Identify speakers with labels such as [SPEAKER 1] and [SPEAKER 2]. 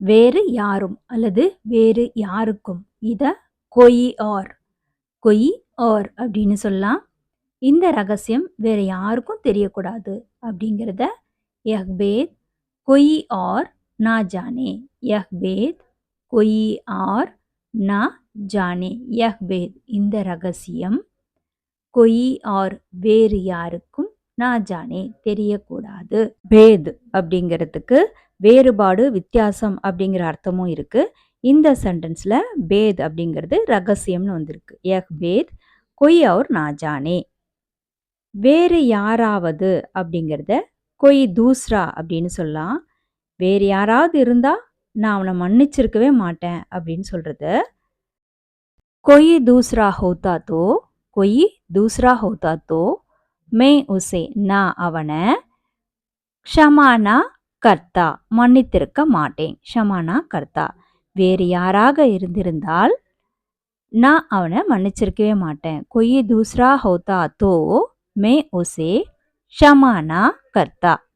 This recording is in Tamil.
[SPEAKER 1] வேறு யாரும் அல்லது வேறு யாருக்கும். இத கொய் ஆர். கொய் ஆர் அப்படின்னு சொல்லலாம். இந்த ரகசியம் வேற யாருக்கும் தெரியக்கூடாது அப்படிங்கிறத யஹ்பேத் கொயி கொய் ஆர் நா ஜானே. யஹ்பேத் கொயி கொய் ஆர் நா ஜானே. யஹ்பேத் இந்த ரகசியம் கொய் ஆர் வேறு யாருக்கும் நா ஜானே தெரியக்கூடாது. பேத் அப்படிங்கிறதுக்கு வேறுபாடு வித்தியாசம் அப்படிங்கிற அர்த்தமும் இருக்கு. இந்த சென்டென்ஸ்ல பேத் அப்படிங்கிறது ரகசியம்னு வந்திருக்கு. யஹ் பேத் கொய் அவர் நா ஜானே. வேறு யாராவது அப்படிங்கிறத கொய் தூஸ்ரா அப்படின்னு சொல்லலாம். வேறு யாராவது இருந்தா நான் அவனை மன்னிச்சிருக்கவே மாட்டேன் அப்படின்னு சொல்றது. கொய் தூஸ்ரா ஹோத்தா தோ கொய் தூஸ்ரா ஹோத்தா தோ மே உசே நான் அவனை. ஷமானா கர்த்தா. மன்னித்திருக்க மாட்டேன். ஷமானா கர்த்தா. வேறு யாராக இருந்திருந்தால் நான் அவனை மன்னிச்சிருக்கவே மாட்டேன். கொய் தூஸ்ரா ஹோத்தா தோ மே ஒசே ஷமானா கர்த்தா.